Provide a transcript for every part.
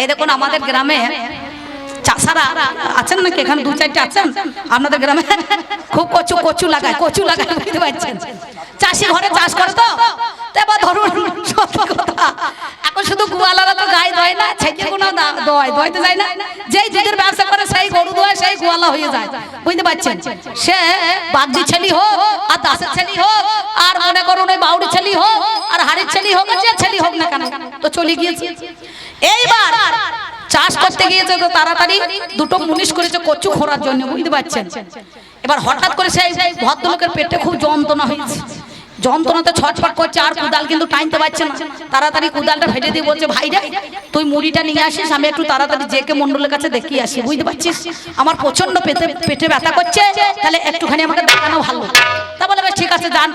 এই দেখুন, আমাদের গ্রামে চাষারা আছেন নাকি? এখানে দু চারটে আছেন। আপনাদের গ্রামে খুব কচু কচু লাগায় কচু লাগায়, বুঝতে পারছেন? চাষি ঘরে চাষ করে তো? এবার ধরুন এখন শুধু গোয়ালারা তো গায়ে দয় না ছেলে কোনো দয় দয়তে যায় না। যেই দুধের ব্যবসা করে, সেই গরু দয় সেই গোয়ালা হয়ে যায়। বুঝতে পারছেন? সে বাগদি ছেলি হোক, আর দাসের ছেলি হোক, আর মনে করুন ওই বাউরি ছেলি হোক, আর হাড়ির ছেলি হোক যে ছেলি হোক না কেন, তো চলে গিয়েছে। এইবার চাষ করতে গিয়েছে তো তাড়াতাড়ি দুটো মুনিশ করেছে কচু খোরার জন্য বুঝতে পারছেন? এবার হঠাৎ করে সেই ভদ্রলোকের পেটে খুব যন্ত্রণা হয়েছে। যন্ত্রণাতে ছটফট করছে আর কুদাল কিন্তু টাইনতে পারছে না। তাড়াতাড়ি কুদালটা ফেটে দিয়ে বলছে ভাই রে তুই মুড়িটা নিয়ে আসিস আমি একটু তাড়াতাড়ি জেকে মন্ডলের কাছে দেখিয়ে আসি বুঝতে পারছিস? আমার প্রচণ্ড পেটে পেটে ব্যথা করছে তাহলে একটুখানি আমাকে দেখানো ভালো। তা বলে ঠিক আছে যান।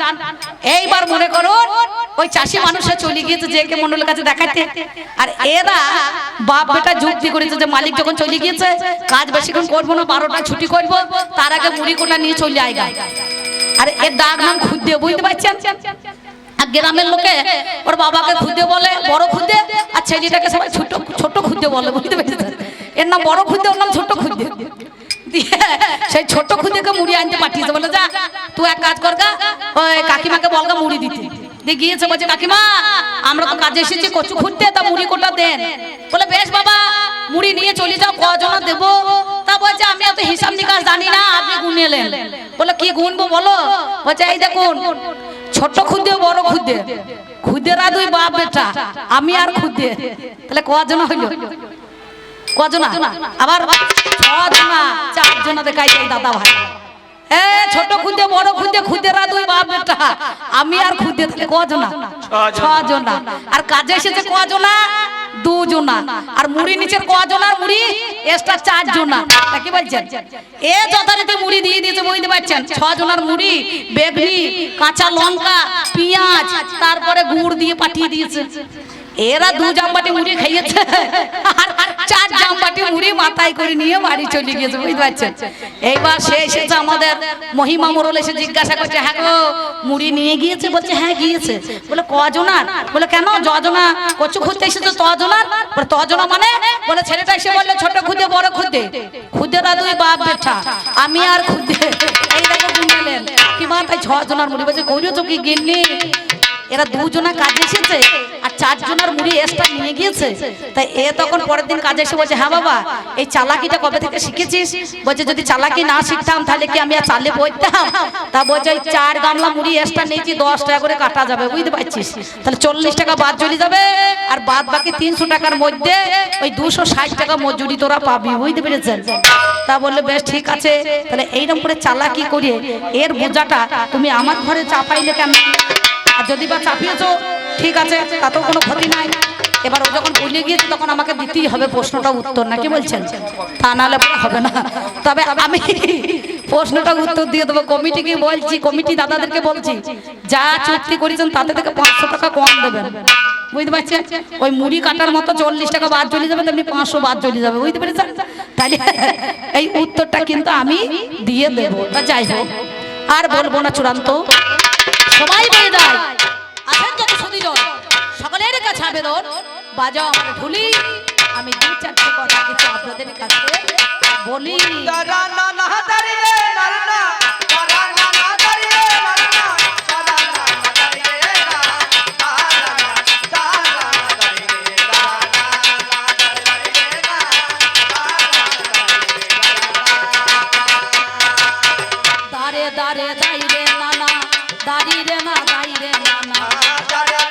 এইবার মনে করুন ওই চাষি মানুষে চলে গিয়েছে জেকে মন্ডলের কাছে দেখাতে। আর এরা বাপ বেটা যুক্তি করেছে যে মালিক যখন চলে গিয়েছে কাজ বেশিক্ষণ করব না বারোটা ছুটি করব তার আগে মুড়ি কোটা নিয়ে চলে আয়গা আর এর দাগ নাম খুদ্দে বুঝতে পারছেন? গ্রামের লোকে ওর বাবাকে খুদে বলে, বড় খুদে আর ছেলেটাকে সবাই ছোট ছোট খুদে বলে, বুঝতে পারছেন? এর নাম বড় খুদে ওর নাম ছোট খুদে সেই ছোট খুদেকে মুড়ি আনতে পাঠিয়েছে, বলে, যা, তুই এক কাজ কর গা, ওই কাকিমাকে বলগা মুড়ি দিতে। গিয়েছে বলছে, কাকিমা, আমরা তো কাজে এসেছি, কচু খুঁড়তে, তা মুড়ি কোটা দেন। বলে, বেশ বাবা, মুড়ি নিয়ে চলে যাও কজনা দেবো। তা বলছে, আমি এত হিসাব নিকাশ জানি না, আপনি গুনেলেন বলে, কি গুনবো বলো? বলছে, এই দেখুন, ছোট খুদে, বড় খুদে। খুদেরা দুই বাপ বেটা, আমি আর খুদে। তাহলে কজনা হইল? কজনা? আবার ছজনা চারজনা দেখাই দাদা ভাই। এ ছোট খুদে বড় খুদে খুদেরা দুই বাপ বেটা আমি আর খুদে তাহলে কজনা? ছজনা। আর কাজে এসেছে কজনা? দুজনা। আর মুড়ি নিচের কজনা মুড়ি এক্সট্রা চারজনা। কি বলছেন? এ যথারীতি মুড়ি দিয়ে দিয়েছে বুঝতে পারছেন? ছজনার মুড়ি বেগনি কাঁচা লঙ্কা পেঁয়াজ তারপরে গুড় দিয়ে পাঠিয়ে দিয়েছে। এরা দু জামবাটি মুড়ি খাইয়েছে। আর চার জামবাটি মুড়ি মাথায় করে নিয়ে বাড়ি চলে গিয়েছে, বুঝতে পারছেন? এইবার সে এসেছে আমাদের মহিমা মোড়ল এসে জিজ্ঞাসা করছে হ্যাঁ গো, মুড়ি নিয়ে গিয়েছে? বলছে হ্যাঁ গিয়েছে। বলে, কজনার? বলে, কেন? যজনা, কচু খুঁজতে এসেছে তজনার? বলে, তজনা মানে? বলে, ছেলেটা এসে বললে, ছোট খুদে, বড় খুদে। খুদেরা দুই বাপ বেটা আমি আর খুদে এই দেখো কি মা তাই ছজনার মুড়ি, বলছে করিয়েছো কি গিন্নি? এরা দুজনা কাজে এসেছে আর চারজনের মুড়ি এক্সট্রা নিয়ে গিয়েছে। তাই এ তখন পরের দিন কাজে এসে বলছে হ্যাঁ বাবা, এই চালাকিটা কবে থেকে শিখেছিস? বলছে, যদি চালাকি না শিখতাম, তাহলে কি আমি আর চালে বইতাম তা বলছে, ওই চার গামলা মুড়ি এক্সট্রা নিয়েছি, দশ টাকা করে কাটা যাবে, বুঝতে পারছিস? তাহলে চল্লিশ টাকা বাদ চলে যাবে আর বাদ বাকি তিনশো টাকার মধ্যে ওই দুশো ষাট টাকা মজুরি তোরা পাবি, বুঝতে পেরেছেন? তা বললে, বেশ, ঠিক আছে, তাহলে এইরকম করে চালাকি করিয়ে এর বোঝাটা তুমি আমার ঘরে চাপাইলে কেন? আর যদি বা চাপিয়েছো, ঠিক আছে, তাতেও কোনো ক্ষতি নাই। এবার ও যখন বলে গিয়েছে, তখন আমাকে দিতেই হবে প্রশ্নটা উত্তর। নাকি বলছেন? তা নাহলে হবে না। তবে আমি প্রশ্নটা উত্তর দিয়ে দেবো। কমিটিকে বলছি, কমিটি দাদাদেরকে বলছি, যা চুক্তি করেছেন তাতে থেকে পাঁচশো টাকা কম দেবেন। বুঝতে পারছেন? ওই মুড়ি কাটার মতো চল্লিশ টাকা বাদ চলে যাবে, তেমনি পাঁচশো বাদ চলে যাবে। বুঝতে পেরেছেন? তাহলে এই উত্তরটা কিন্তু আমি দিয়ে দেবো। যাই হোক, আর বলব না চূড়ান্ত। সবাই বেয়ে দেয় আছেন যত সুদীজন সকলের কাছে আবেদন। বাজাও আমার ভুলি আমি দু চারটে কথা কিছু আপনাদের কাছে বলি। দাঁড়ে দাঁড়িয়ে না দাঁড়িয়ে নানা দাঁড়িয়ে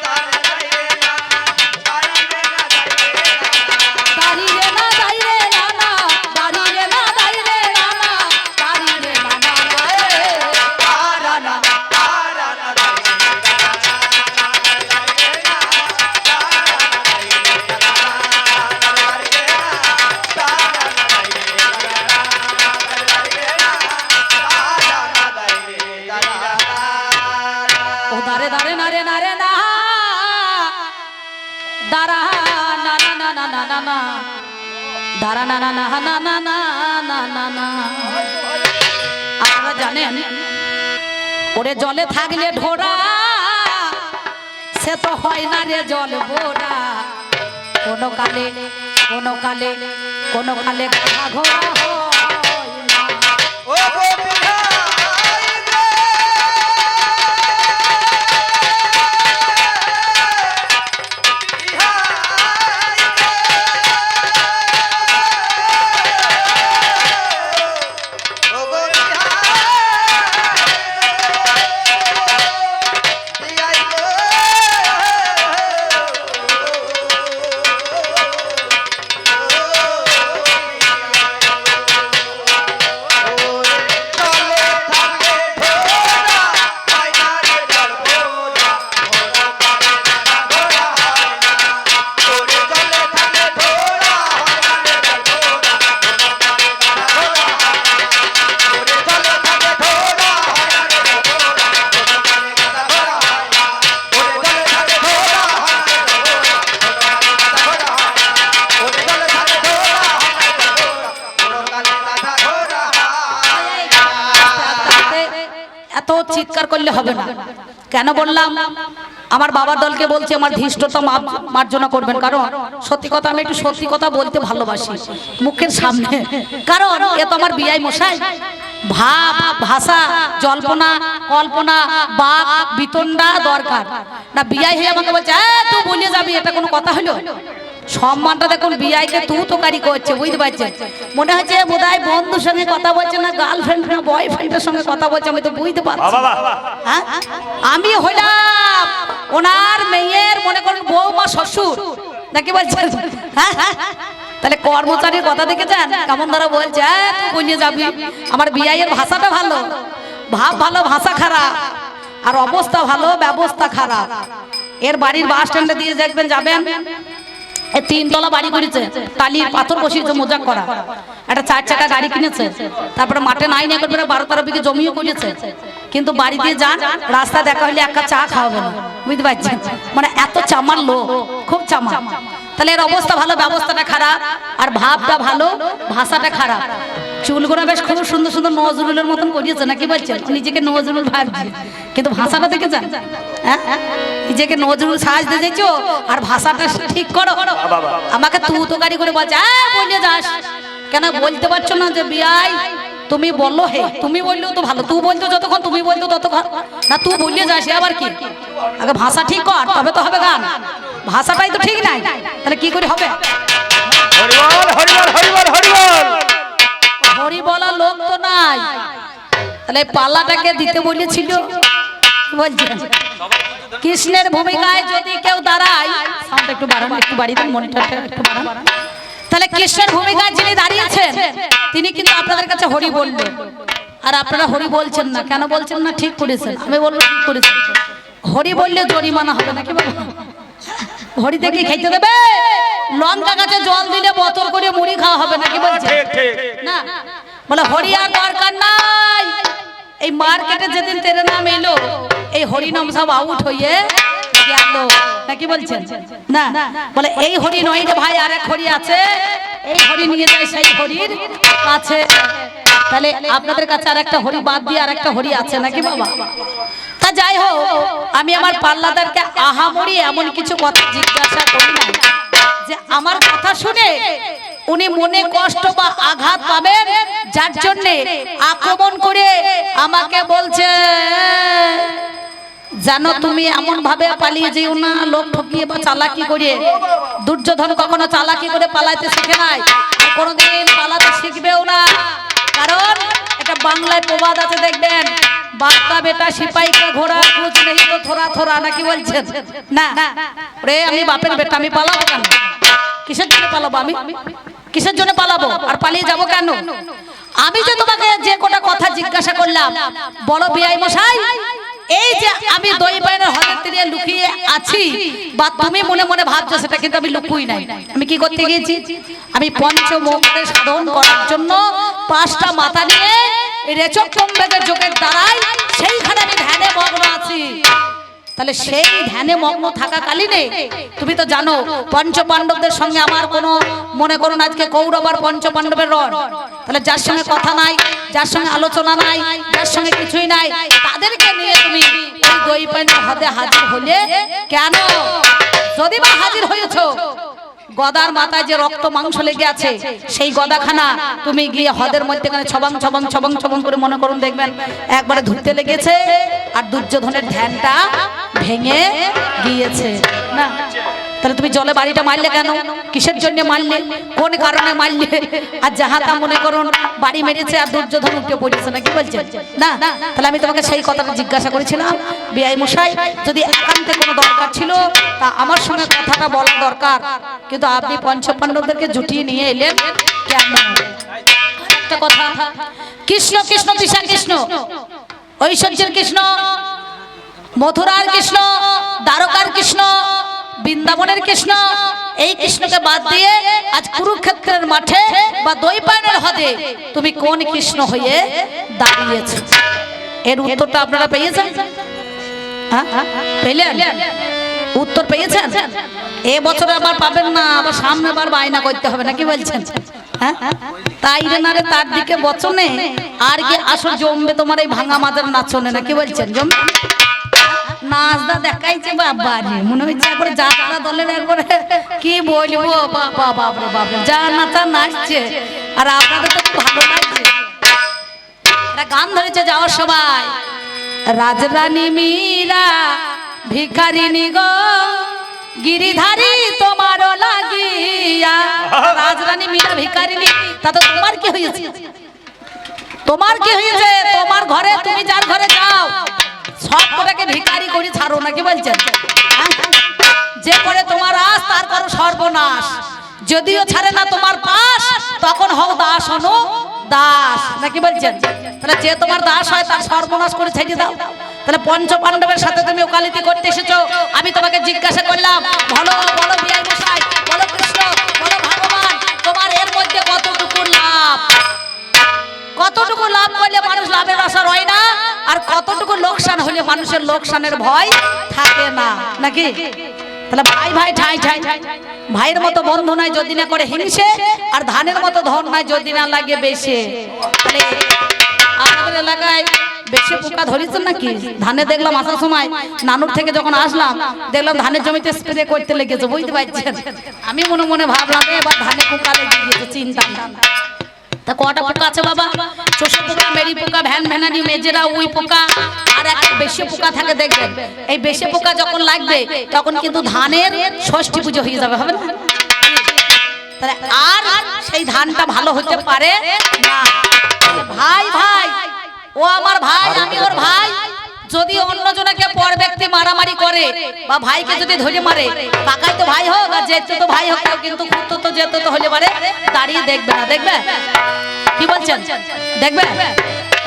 না না না না না না না না না না না না না না না না আপনারা জানেন ওরে জলে থাকলে ঢোরা সে তো হয় না রে জল বোরা কোনো কালে কোনো কালে কোনো কালে ঘোড়া হয় না। করলে হবে না। কেন বললাম? আমার বাবার দলকে বলছে, আমার ধৃষ্টতা মার্জনা করবেন। কারণ সত্যি কথা, আমি একটু সত্যি কথা বলতে ভালোবাসি মুখের সামনে। কারণ এ তো আমার বিয়াই মশাই। ভাব, ভাষা, জল্পনা, কল্পনা, বাক বিতন্ডা দরকার। না বিয়াই হয়ে আমাকে বলছে তুই বলে যাবি, এটা কোনো কথা হলো? সম্মানটা দেখুন বিয়াইকে তু তোকারি করছে বুঝতে পারছেন? মনে হচ্ছে বোধহয় বন্ধুর সঙ্গে কথা বলছে না গার্লফ্রেন্ড না বয়ফ্রেন্ডের সঙ্গে কথা বলছে আমি তো বুঝতে পারছি। হ্যাঁ? আমি হইলাম ওনার মেয়ের মনে করেন বউ বৌমা শ্বশুর। নাকি বলছেন? হ্যাঁ, হ্যাঁ। তাহলে কর্মচারীর কথা দেখেছেন? কেমন ধরা বলছে "এ, তুই বলিয়ে যাবি। আমার বিয়াইয়ের ভাষাটা ভালো। ভাব ভালো ভাষা খারাপ। আর অবস্থা ভালো ব্যবস্থা খারাপ। এর বাড়ির বাস স্ট্যান্ডে দিয়ে দেখবেন যাবেন। তিনতলা বাড়ি করেছে। টালির পাথর বসিয়েছে মজাক করা। একটা চার চাকা গাড়ি কিনেছে। তারপরে মাঠে নাই না করে বারো তেরো বিঘে জমিও করেছে। কিন্তু বাড়ি দিয়ে যান, রাস্তা দেখা হলে একটা চা খাওয়াবে না। বুঝতে পারছেন? মানে এত চামার লোক, খুব চামার। তাহলে এর অবস্থা ভালো, ব্যবস্থাটা খারাপ। আর ভাবটা ভালো, ভাষাটা খারাপ। চুলগুলো বেশ খুব সুন্দর সুন্দর নজরুলের মতন করিয়েছে নাকি বলছেন? নিজেকে নজরুল ভাবছে। কিন্তু ভাষাটা দেখেছেন হ্যাঁ? নিজেকে নজরুল সাজ দিয়েছ আর ভাষাটা ঠিক করো। আমাকে তু তো গাড়ি করে বলছে "আহ, বলে যাস। কেন বলতে পারছ না যে বিয়াই তুমি বলল হে তুমি বললেও তো ভালো। তুই বলতো যতক্ষণ তুমি বলতো ততক্ষণ। না তুই বললে যাস আবার কি? আগে ভাষা ঠিক কর তবে তো হবে গান। ভাষাটাই তো ঠিক নাই। তাহলে কি করে হবে? হরিবল হরিবল হরিবল হরিবল। হরি বলা লোক তো নাই। তাহলে পাল্লাটাকে দিতে বলেছিল। কৃষ্ণের ভূমিকায় যদি কেউ দাঁড়ায় কৃষ্ণের ভূমিকায় যিনি দাঁড়িয়েছেন, তিনি কিন্তু আপনাদের কাছে হরি আর আপনারা হরি বলছেন না। কেন বলছেন না? ঠিক করেছেন। আমি বলব ঠিক করেছেন। হরি বললে জরিমানা হবে নাকি বাবা হরিতে কি খেতে দেবে। লঙ্কা গাছে জল দিলে বোতল করে মুড়ি খাওয়া হবে নাকি বলছে না বলে হরিয়ার দরকার নাই। এই মার্কেটে যেদিন তেরে নাম এলো, এই হরিনাম সব আউট হয়ে গেল। নাকি বলছেন? না, বলে এই হরি নয় রে ভাই, আরেক হরি আছে। এই হরি নিয়ে যায় সেই হরির কাছে। তাহলে আপনাদের কাছে আর একটা হরি বাদ দিয়ে আর একটা হরি আছে নাকি বাবা? তা যাই হোক, আমি আমার পাল্লাদারকে আহামরি এমন কিছু কথা জিজ্ঞাসা করি না। যে আমার কথা শুনে উনি মনে কষ্ট বা আঘাত পাবেন, যার জন্য আক্রমণ করে আমাকে বলছে, জানো তুমি এমন ভাবে পালিয়ে যেও না, লোক ঠকিয়ে বা চালাকি করে। দুর্যোধন কখনো চালাকি করে পালাইতে শিখে নাই কোনোদিন পালাতে শিখবেও না। কারণ এটা বাংলায় প্রবাদ আছে, দেখবেন। বাচ্চা বেটা সিপাইকে ঘোড়া কুচ নেই তো থোড়া থোড়া নাকি বলছেন। না রে আমি বাপের বেটা, আমি পালাবো কেন? কিসের জন্য পালাবো আমি? কিসের জন্য পালাবো? আর পালিয়ে যাব কেন? আমি যে তোমাকে যে কোটা কথা জিজ্ঞাসা করলাম বলো বিআই মশাই, এই যে আমি দই বাইনের হাতের তীরে লুকিয়ে আছি, বা তুমি মনে মনে ভাবছ সেটা কিন্তু আমি লুকুই নাই। আমি কি করতে গিয়েছি? আমি পঞ্চমুখে সাধন করার জন্য পাঁচটা মাথা নিয়ে রেচক কম্বেদের যোগের দ্বারাই সেইখানে আমি ধ্যানে মগ্ন আছি। তাহলে সেই ধ্যানে মগ্ন থাকাকালীনে, তুমি তো জানো পঞ্চ পাণ্ডবদের সঙ্গে আমার কোনো মনে করুন আজকে কৌরব আর পঞ্চ পাণ্ডবের রণ তাহলে যার সঙ্গে কথা নাই, যার সঙ্গে আলোচনা নাই, যার সঙ্গে কিছুই নাই, তাদেরকে নিয়ে তুমি হাতে হাজির হলে কেন? যদি বা হাজির হয়েছো গদার মাথায় যে রক্ত মাংস লেগে আছে, সেই গদাখানা তুমি গিয়ে হদের মধ্যেখানে ছবাং ছবাং ছবাং, ছবং করে মনে করুন দেখবেন, একবারে ধুতে লেগেছে আর দুর্যোধনের ধ্যানটা ভেঙে গিয়েছে। না তাহলে তুমি জলে বাড়িটা মারলে কেন? কিসের জন্য মারলে? কোন কারণে মারলে? আর যাহা তা মনে করুন বাড়ি মেরেছে আর দুর্যোধন উঠে পড়েছে না কি বলছে? না, তাহলে আমি তোমাকে সেই কথাটা জিজ্ঞাসা করেছিলাম। বিআই মশাই, যদি একান্তে কোনো দরকার ছিল, তা আমার সঙ্গে কথাটা বলা দরকার। কিন্তু আপনি পঞ্চপাণ্ডবদেরকে জুটিয়ে নিয়ে এলেন কেন? একটা কথা, কৃষ্ণ কৃষ্ণ, দিশা, কৃষ্ণ, ঐশ্বর্যের কৃষ্ণ, মথুরার কৃষ্ণ, দ্বারকার কৃষ্ণ বৃন্দাবনের কৃষ্ণ, এই কৃষ্ণকে বাদ দিয়ে আজ কুরুক্ষেত্রের মাঠে বা দইপায়নের হদে তুমি কোন কৃষ্ণ হয়ে দাঁড়িয়েছ? এর উত্তরটা আপনারা পেয়েছেন? হ্যাঁ? উত্তর পেয়েছেন? এ বছর আবার পাবেন না, আবার সামনে বার বায়না করতে হবে না কি বলছেন? হ্যাঁ? তাই রে না রে, তার দিকে বচনে, আর কি আসল জমবে তোমার এই ভাঙা মাদের নাচনে না কি বলছেন জমবে? নাচদা দেখাইছে বাবা মনে হচ্ছে একবারে যাত্রা দলের একবারে। কি বলব, বাবা বাবরে বাবা যা নাচা নাচছে। আর আপনাদের তো ভালো লাগছে। গান ধরেছে যাওয়ার সময়। রাজরানী মীরা ভিখারিনী গো, গিরিধারী তোমারও লাগিয়া। রাজরানী মীরা ভিখারিনী তা তো তোমার কি হয়েছে? তোমার কি হয়েছে? তোমার ঘরে, তুমি যার ঘরে যাও সব ভিখারি করে ছাড়ো নাকি বলছেন? যে করে তোমার আস, তার করো সর্বনাশ। যদিও ছাড়ে না তোমার পাশ, তখন হও দাস অনু দাস। নাকি বলছেন? তাহলে যে তোমার দাস হয়, তার সর্বনাশ করে ছেড়ে দাও। তাহলে পঞ্চ পাণ্ডবের সাথে তুমি ওকালিতি করতে এসেছ। আমি তোমাকে জিজ্ঞাসা করলাম ভালো বলো বিআই মশাই বলো কৃষ্ণ, বলো ভগবান, তোমার এর মধ্যে কতটুকু লাভ? কতটুকু লাভ করলে মানুষ লাভের আশা রয় না? আর কতটুকু লোকসান হলে মানুষের লোকসানের ভয় থাকে না? নাকি? তাহলে ভাই ভাই, ঠাই ঠাই ভাইয়ের মতো বন্ধু নাই যদি না করে হিংসে, আর ধানের মতো ধন নাই যদি না লাগে বেশে। আমাদের এলাকায় বেশি পোকা ধরেছেন নাকি? ধানে দেখলাম আসার সময় নানুর থেকে যখন আসলাম, দেখলাম ধানের জমিতে স্প্রে করতে লেগেছে, বুঝতে পারছেন? আমি মনে মনে ভাবলাম, এবার ধানে পোকা লেগে গিয়েছে চিন্তা। তা কটা পোকা আছে বাবা? চোষে পোকা, মেরি পোকা, ভ্যান ভ্যানানি, মেজেরা, উই পোকা, আর একটা বেশি পোকা থাকে দেখবেন এই বেশি পোকা যখন লাগবে, তখন কিন্তু ধানের ষষ্ঠী পুজো হয়ে যাবে, হবে না? তাহলে আর সেই ধানটা ভালো হতে পারে না। ভাই ভাই, ও আমার ভাই, আমি ওর ভাই। যদি অন্য জনকে পর ব্যক্তি মারামারি করে বা ভাইকে যদি ধরে মারে কাকাই তো ভাই হোক আর যেতে তো ভাই হোক কিন্তু খুঁতো তো যেতে তো হলে পারে, দাঁড়িয়ে দেখবে না, দেখবে? কি বলছেন? দেখবে?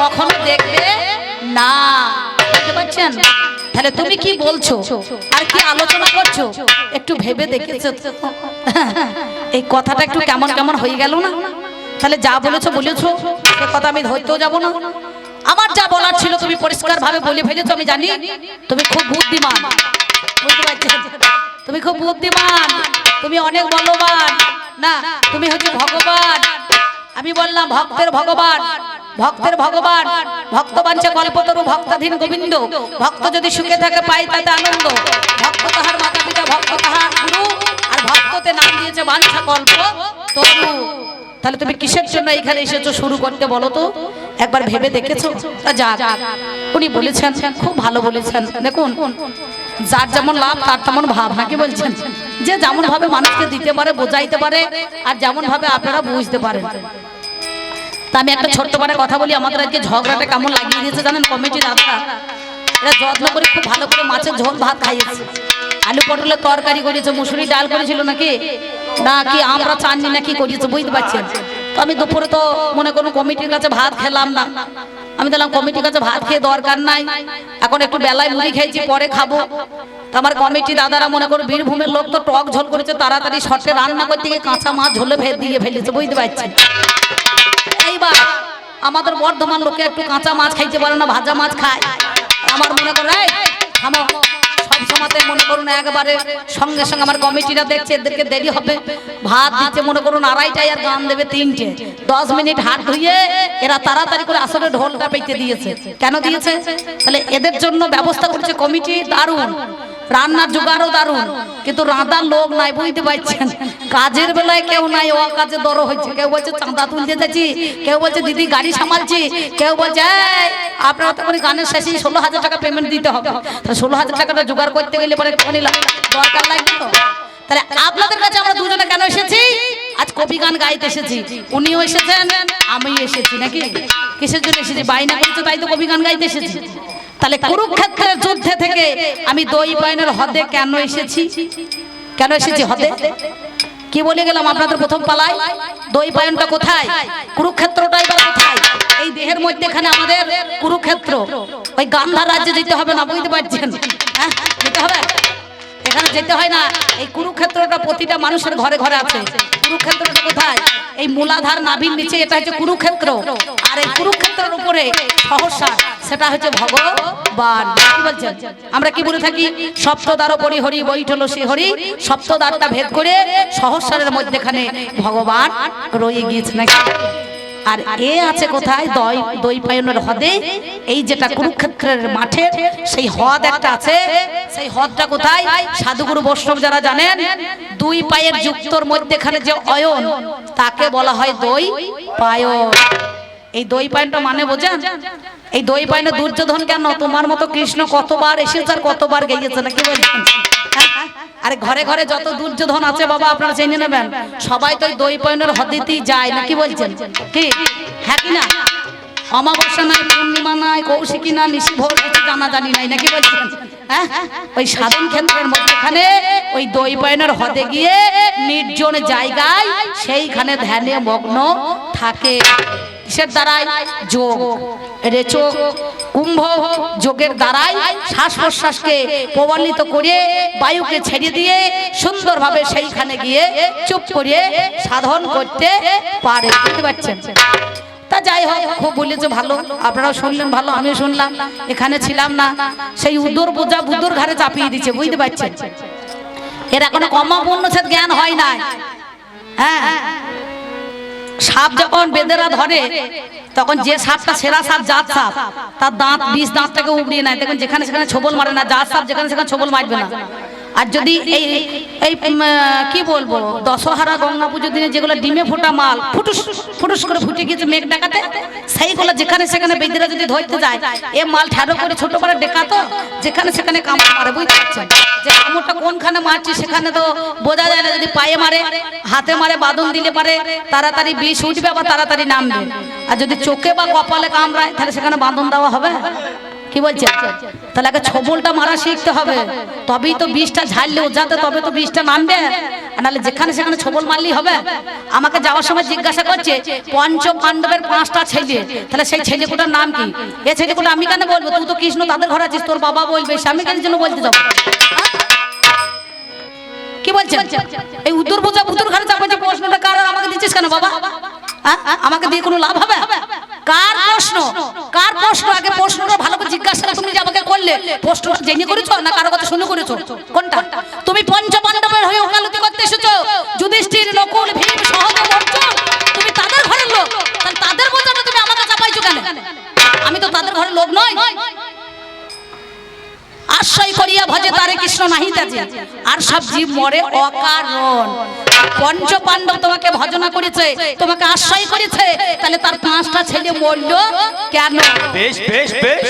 কখনো দেখবে না। বুঝতে পারছেন তাহলে তুমি কি বলছো? আর কি আলোচনা করছ? একটু ভেবে দেখেছ? এই কথাটা একটু কেমন কেমন হয়ে গেল না? তাহলে যা বলেছ বলেছ, সে কথা আমি ধরতেও যাব না। আমার যা বলার ছিল তুমি পরিষ্কার ভাবে বলে ফেলেছো, আমি জানি। তুমি খুব বুদ্ধিমান। তুমি খুব বুদ্ধিমান। তুমি অনেক বলবান। না, তুমি হচ্ছে ভগবান। আমি বললাম, ভক্তের ভগবান। ভক্তের ভগবান। ভক্ত বাঞ্ছে কল্পতরু ভক্তাধীন গোবিন্দ। ভক্ত যদি সুখে থাকে, পায় তাতে আনন্দ। ভক্ত তাহার মাতা পিতা ভক্ত তাহার গুরু। আর ভক্ততে নাম দিয়েছে বাঞ্ছা কল্প। তরু। তাহলে তুমি কিসের জন্য এখানে এসেছ, শুরু করতে বলো তো। একবার ভেবে দেখেছ? যাক, উনি বলেছেন, খুব ভালো বলেছেন। দেখুন, যার যেমন লাভ, তার তেমন ভাব নাকি বলছেন? যে যেমন ভাবে মানুষকে দিতে পারে, বোঝাইতে পারে, আর যেমন ভাবে আপনারা বুঝতে পারেন। তা আমি একটা ছোট্ট করে কথা বলি, আমাদের আজকে ঝগড়াটা কেমন লাগিয়ে দিয়েছে জানেন কমিটি দাদারা এরা যত্ন করে, খুব ভালো করে মাছের ঝোল, ভাত খাইয়েছে। আলু পটলের তরকারি করেছে মুসুরি ডাল করেছিল নাকি? না, কি আমরা চাননি নাকি করেছে, বুঝতে পারছেন? আমি দুপুরে তো মনে করুন কমিটির কাছে ভাত খেলাম না। আমি দিলাম কমিটির কাছে ভাত খেয়ে দরকার নাই। এখন একটু বেলায় মুড়ি খেয়েছি, পরে খাব। আমার কমিটি দাদারা মনে করো বীরভূমের লোক তো টক ঝোল করেছে, তাড়াতাড়ি শর্টে রান্না করতে গিয়ে কাঁচা মাছ ঝোলে ভেদ দিয়ে ফেলেছে, বুঝতে পারছেন? এইবার আমাদের বর্ধমান লোকে একটু কাঁচা মাছ খাইতে পারে না, ভাজা মাছ খায়। আমার মনে করে থামো। সব মনে করুন একবারে সঙ্গে সঙ্গে আমার কমিটিরা দেখছে, এদেরকে দেরি হবে। ভাত দিচ্ছে, মনে করুন আড়াইটায় আর গান দেবে তিনটে। দশ মিনিট হাত ধুয়ে এরা তাড়াতাড়ি করে আসলে ঢোলটা পেতে দিয়েছে। কেন দিয়েছে? তাহলে এদের জন্য ব্যবস্থা করছে কমিটি, দারুণ। রান্নার জোগাড়ও দারুণ কিন্তু রাঁধার লোক নাই বুঝতে পারছেন? কাজের বেলায় কেউ নাই ও কাজে দর হয়েছে। কেউ বলছে চাঁদা তুলতে যাচ্ছি। কেউ বলছে দিদি গাড়ি সামালছি। কেউ বলছে "এই, আপনার তো গানের শেষে ষোলো হাজার টাকা পেমেন্ট দিতে হবে। ষোলো হাজার টাকাটা জোগাড় করতে গেলে পরে দরকার লাগবে তো? তাহলে আপনাদের কাছে আমরা দুজনে কেন এসেছি? আজ কবি গান গাইতে এসেছি। উনিও এসেছেন আমিও এসেছি নাকি? কিসের জন্য এসেছি? বাইনা করছে তাই তো কবি গান গাইতে এসেছি। তাহলে কুরুক্ষেত্রের যুদ্ধে থেকে আমি দই পায়নের হদে কেন এসেছি? কেন এসেছি হদে? কি বলে গেলাম আপনাদের প্রথম পালায়? দই পায়নটা কোথায়? কুরুক্ষেত্রটা এবার কোথায়? এই দেহের মধ্যে এখানে আমাদের কুরুক্ষেত্র। ওই গান্ধার রাজ্যে যেতে হবে না বুঝতে পারছেন? হ্যাঁ যেতে হবে? এখানে যেতে হয় না। এই কুরুক্ষেত্রটা প্রতিটা মানুষের ঘরে ঘরে আছে। কুরুক্ষেত্রটা কোথায়? এই মূলাধার নাভির নিচে, এটা হচ্ছে কুরুক্ষেত্র। আর এই কুরুক্ষেত্রের উপরে সহসা, সেটা হচ্ছে ভগবান। আমরা কি বলে থাকি? সপ্তদ্বার পরি হরি বৈঠল সে হরি। সপ্তদ্বারটা ভেদ করে সহস্রের মধ্যেখানে ভগবান রয়ে গিয়েছে নাকি? আর এ আছে কোথায়? দই দই পায়নের হদে। এই যেটা কুরুক্ষেত্রের মাঠে, সেই হদ একটা আছে। সেই হদটা কোথায়? সাধুগুরু বৈষ্ণব যারা জানেন, দুই পায়ের যুক্তর মধ্যেখানে যে অয়ন, তাকে বলা হয় দই পায়ন। এই দই পায়নটা মানে বোঝেন? এই দই পায়নে দুর্যোধন কেন? তোমার মতো কৃষ্ণ কতবার এসেছে আর কতবার গেছে নাকি বলছেন আরে ঘরে ঘরে যত দুর্যোধন আছে বাবা আপনারা জেনে নেবেন। সবাই তো দই পায়নের হদিতেই যায় নাকি বলছেন? কি? হ্যাঁ কি না? অমাবস্যা নাই পূর্ণিমা নাই কৌশিকী না নিশি ভোর কিছু জানা জানি নাই নাকি বলছেন? হ্যাঁ? ওই সাধন ক্ষেত্রের মধ্যেখানে ওই দই পায়নের হদে গিয়ে নির্জন জায়গায় সেইখানে ধ্যানে মগ্ন থাকে। কিসের দ্বারাই? যোগ। রেচো কুম্ভ যোগের দ্বারাই শ্বাস প্রশ্বাসকে প্রবলিত করে বায়ুকে ছেড়ে দিয়ে সুন্দরভাবে সেইখানে গিয়ে চুপ করে সাধন করতে পারে। বুঝতে পারছেন? তা যাই হোক, খুব বলেছে ভালো। আপনারাও শুনলেন ভালো, আমিও শুনলাম। এখানে ছিলাম না। সেই উদর বোঝা বুদুর ঘরে চাপিয়ে দিচ্ছে বুঝতে পারছেন? এর এখনও কমাপূর্ণ জ্ঞান হয় না হ্যাঁ সাপ যখন বেদেরা ধরে, তখন যে সাপটা সেরা সাপ, জাত সাপ, তার দাঁত, বিষ দাঁতটাকে উবড়িয়ে নেয়। দেখুন, যেখানে সেখানে ছবল মারে না, জাত সাপ যেখানে সেখানে ছবল মারবে না। আর যদি এই এই কি বলব? দশহারা গঙ্গা পুজোর দিনে যেগুলো ডিমে ফোটা মাল ফুটুস ফুটুস করে ফুটে গিয়েছে মেঘ ডাকাতে সেইগুলো যেখানে সেখানে বেদেরা যদি ধরতে যায় এ মাল ঠেরো করে ছোট করে ডেকাতো যেখানে সেখানে কামড় মারে বুঝতে পারছেন যে কামড়টা কোনখানে মারছি সেখানে তো বোঝা যায় না যদি পায়ে মারে হাতে মারে বাদন দিলে পারে তাড়াতাড়ি বিষ উঠবে বা তাড়াতাড়ি নামবে। আর যদি চোখে বা কপালে কামড়ায় তাহলে সেখানে বাঁধন দেওয়া হবে? কি বলছে? তাহলে আগে ছবলটা মারা শিখতে হবে। তবেই তো বিষটা ঝাড়লে ওঝাতে তবে তো বিষটা নামবে। নাহলে যেখানে সেখানে ছবল মারলেই হবে। আমাকে যাওয়ার সময় জিজ্ঞাসা করছে পঞ্চ পাণ্ডবের পাঁচটা ছেলে। তাহলে সেই ছেলেগুলোর নাম কি? এ ছেলেগুলো আমি কেন বলব? তুই তো কৃষ্ণ, তাদের ঘরে আছিস, তোর বাবা বলবে স্বামী কেন জন্য বলতে যাব? কি বলছেন এই উত্তর বোঝা, উত্তর ঘরে চাপাচ্ছে প্রশ্নটা কার? আমাকে দিচ্ছিস কেন বাবা? হ্যাঁ? আমাকে দিয়ে কোনো লাভ হবে? কার প্রশ্ন? কার প্রশ্ন? আগে প্রশ্নটা ভালো করে জিজ্ঞাসা তুমি যে আমাকে করলে। প্রশ্নটা জেনে করেছ না কারও কথা শুনে করেছ? কোনটা? তুমি পঞ্চ পাণ্ডবের হয়ে ওকালতি করতে এসেছ? যুধিষ্ঠির, নকুল, ভীম, সহদেব, অর্জুন, তুমি তাদের ঘরের লোক। তাহলে তাদের বোঝাটা তুমি আমাকে চাপাইছো কেন? আমি তো তাদের ঘরের লোক নয় আশ্রয় করিয়া ভজে তারে কৃষ্ণ নাহি তাজে আর সব জীব মরে অকারণ। পঞ্চ পাণ্ডব তোমাকে ভজনা করেছে, তোমাকে আশ্রয় করেছে। তাহলে তার পাঁচটা ছেলে মরলো কেন? বেশ বেশ বেশ।